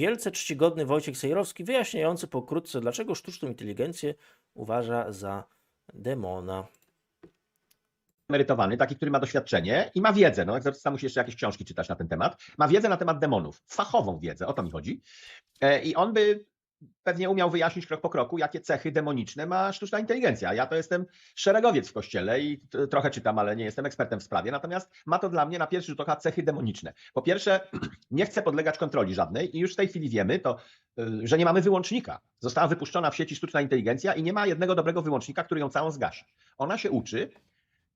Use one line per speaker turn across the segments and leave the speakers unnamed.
wielce czcigodny Wojciech Sejrowski, wyjaśniający pokrótce, dlaczego sztuczną inteligencję uważa za demona.
emerytowany, taki, który ma doświadczenie i ma wiedzę. No, egzorcysta musi jeszcze jakieś książki czytać na ten temat. Ma wiedzę na temat demonów, fachową wiedzę, o to mi chodzi. E, I on by pewnie umiał wyjaśnić krok po kroku, jakie cechy demoniczne ma sztuczna inteligencja. Ja to jestem szeregowiec w kościele i trochę czytam, ale nie jestem ekspertem w sprawie. Natomiast ma to dla mnie na pierwszy rzut oka cechy demoniczne. Po pierwsze, nie chce podlegać kontroli żadnej i już w tej chwili wiemy to, y, że nie mamy wyłącznika. Została wypuszczona w sieci sztuczna inteligencja i nie ma jednego dobrego wyłącznika, który ją całą zgasi. Ona się uczy,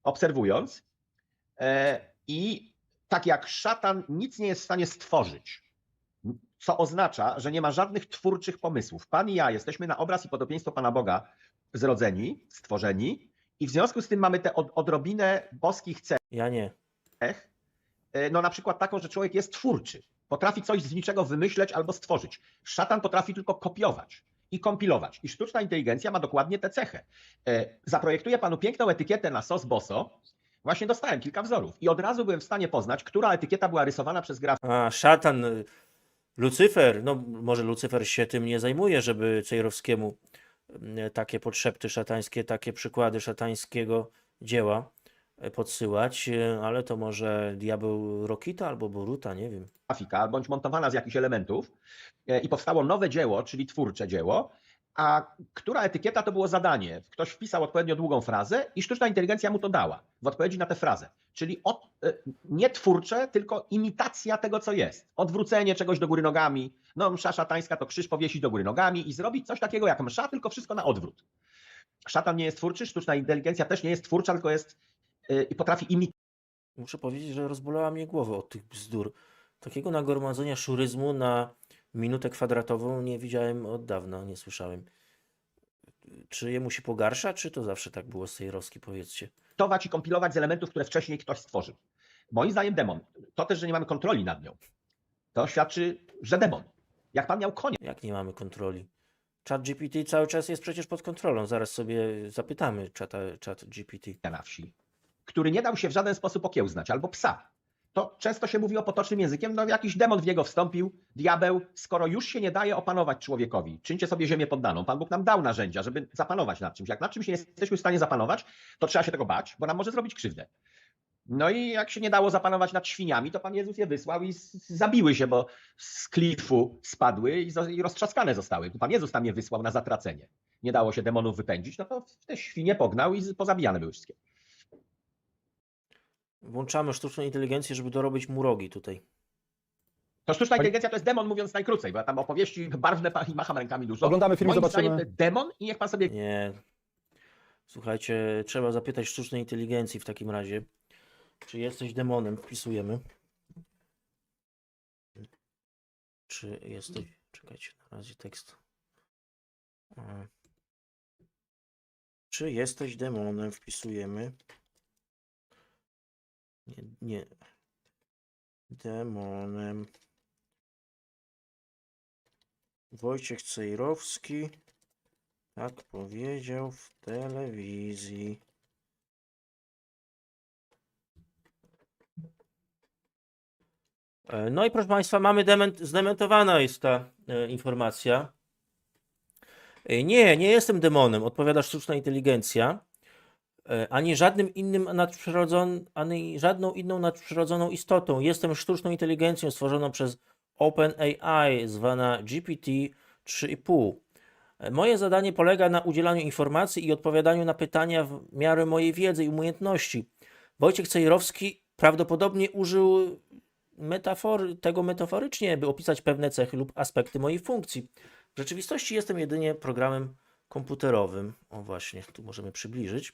obserwując e, i tak jak szatan nic nie jest w stanie stworzyć, co oznacza, że nie ma żadnych twórczych pomysłów. Pan i ja jesteśmy na obraz i podobieństwo Pana Boga zrodzeni, stworzeni i w związku z tym mamy tę od, odrobinę boskich cech,
Ja nie.
e, no na przykład taką, że człowiek jest twórczy, potrafi coś z niczego wymyśleć albo stworzyć. Szatan potrafi tylko kopiować i kompilować. I sztuczna inteligencja ma dokładnie tę cechę. E, Zaprojektuję panu piękną etykietę na sos boso. Właśnie dostałem kilka wzorów i od razu byłem w stanie poznać, która etykieta była rysowana przez grafika
A, szatan, Lucyfer, no może Lucyfer się tym nie zajmuje, żeby Cejrowskiemu y, takie podszepty szatańskie, takie przykłady szatańskiego dzieła y, podsyłać, y, ale to może diabeł Rokita albo Boruta, nie wiem.
grafika, bądź montowana z jakichś elementów e, i powstało nowe dzieło, czyli twórcze dzieło, a która etykieta to było zadanie. Ktoś wpisał odpowiednio długą frazę i sztuczna inteligencja mu to dała w odpowiedzi na tę frazę. Czyli od, e, nie twórcze, tylko imitacja tego, co jest. Odwrócenie czegoś do góry nogami. No, msza szatańska to krzyż powiesić do góry nogami i zrobić coś takiego jak msza, tylko wszystko na odwrót. Szatan nie jest twórczy, sztuczna inteligencja też nie jest twórcza, tylko jest e, i potrafi imitować.
Muszę powiedzieć, że rozbolała mnie głowa od tych bzdur. Takiego nagromadzenia szuryzmu na minutę kwadratową nie widziałem od dawna, nie słyszałem. Czy jemu się pogarsza, czy to zawsze tak było z Sejrowski, powiedzcie?
i kompilować z elementów, które wcześniej ktoś stworzył. Moim zdaniem demon. To też, że nie mamy kontroli nad nią. To świadczy, że demon. Jak pan miał konia
Jak nie mamy kontroli? Chat GPT cały czas jest przecież pod kontrolą. Zaraz sobie zapytamy czata, chat GPT.
na wsi, który nie dał się w żaden sposób okiełznać, albo psa, to często się mówi o potocznym językiem, no jakiś demon w niego wstąpił, diabeł, skoro już się nie daje opanować człowiekowi, czyńcie sobie ziemię poddaną. Pan Bóg nam dał narzędzia, żeby zapanować nad czymś. Jak nad czymś nie jesteśmy w stanie zapanować, to trzeba się tego bać, bo nam może zrobić krzywdę. No i jak się nie dało zapanować nad świniami, to Pan Jezus je wysłał i zabiły się, bo z klifu spadły i, roztrzaskane zostały. Pan Jezus tam je wysłał na zatracenie. Nie dało się demonów wypędzić, no to te świnie pognał i pozabijane były wszystkie.
Włączamy sztuczną inteligencję, żeby dorobić mu rogi tutaj.
To sztuczna inteligencja to jest demon, mówiąc najkrócej, bo ja tam opowieści barwne pa- i macham rękami dużo.
Oglądamy film
Moim
zobaczymy.
zdaniem to jest demon i niech pan sobie
Nie. Słuchajcie, trzeba zapytać sztucznej inteligencji w takim razie. Czy jesteś demonem? Wpisujemy. Czy jesteś. Czekajcie, na razie tekst. E. Czy jesteś demonem? Wpisujemy. Nie, nie. Demonem. Wojciech Cejrowski. Tak powiedział w telewizji. E, No i proszę Państwa, mamy dement, zdementowana jest ta e, informacja. E, Nie, nie jestem demonem, odpowiada sztuczna inteligencja. E, Ani żadnym innym ani żadną inną nadprzyrodzoną istotą. Jestem sztuczną inteligencją stworzoną przez OpenAI, zwana GPT 3,5. E, Moje zadanie polega na udzielaniu informacji i odpowiadaniu na pytania w miarę mojej wiedzy i umiejętności. Wojciech Cejrowski prawdopodobnie użył metafory, tego metaforycznie, by opisać pewne cechy lub aspekty mojej funkcji. W rzeczywistości jestem jedynie programem komputerowym. O właśnie, tu możemy przybliżyć.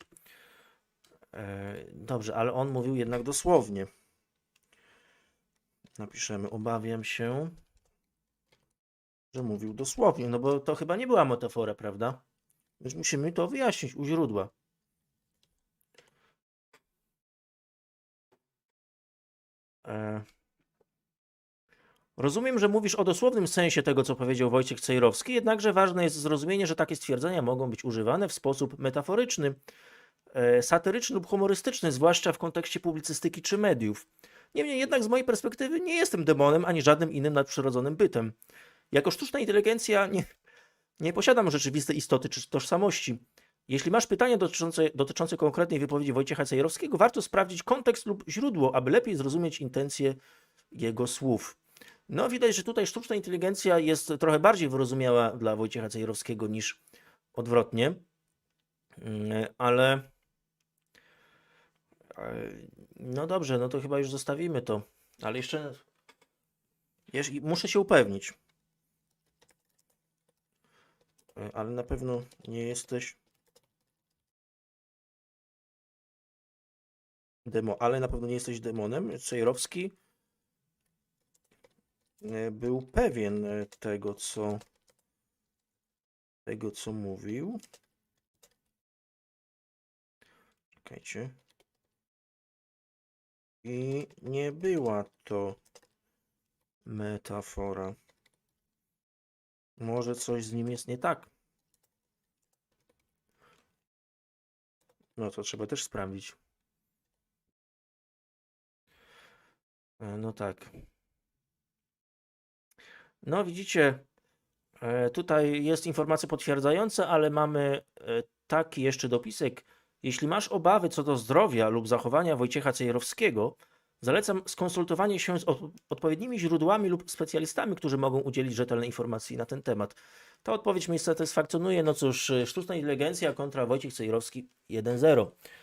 E, Dobrze, ale on mówił jednak dosłownie. Napiszemy, obawiam się, że mówił dosłownie, no bo to chyba nie była metafora, prawda? Więc musimy to wyjaśnić u źródła. E, Rozumiem, że mówisz o dosłownym sensie tego, co powiedział Wojciech Cejrowski, jednakże ważne jest zrozumienie, że takie stwierdzenia mogą być używane w sposób metaforyczny, satyryczny lub humorystyczny, zwłaszcza w kontekście publicystyki czy mediów. Niemniej jednak z mojej perspektywy nie jestem demonem ani żadnym innym nadprzyrodzonym bytem. Jako sztuczna inteligencja nie, nie posiadam rzeczywistej istoty czy tożsamości. Jeśli masz pytanie dotyczące, dotyczące konkretnej wypowiedzi Wojciecha Cejrowskiego, warto sprawdzić kontekst lub źródło, aby lepiej zrozumieć intencje jego słów. No widać, że tutaj sztuczna inteligencja jest trochę bardziej wyrozumiała dla Wojciecha Cejrowskiego niż odwrotnie. Mm, Ale e, no dobrze, no to chyba już zostawimy to. Ale jeszcze muszę się upewnić. E, Ale na pewno nie jesteś demo, ale na pewno nie jesteś demonem. Cejrowski e, był pewien e, tego, co tego, co mówił. Czekajcie. I nie była to metafora. Może coś z nim jest nie tak. No to trzeba też sprawdzić. E, No tak. No widzicie, e, tutaj jest informacja potwierdzająca, ale mamy e, taki jeszcze dopisek. Jeśli masz obawy co do zdrowia lub zachowania Wojciecha Cejrowskiego, zalecam skonsultowanie się z od- odpowiednimi źródłami lub specjalistami, którzy mogą udzielić rzetelnej informacji na ten temat. Ta odpowiedź mnie satysfakcjonuje. No cóż, e, sztuczna inteligencja kontra Wojciech Cejrowski 1-0.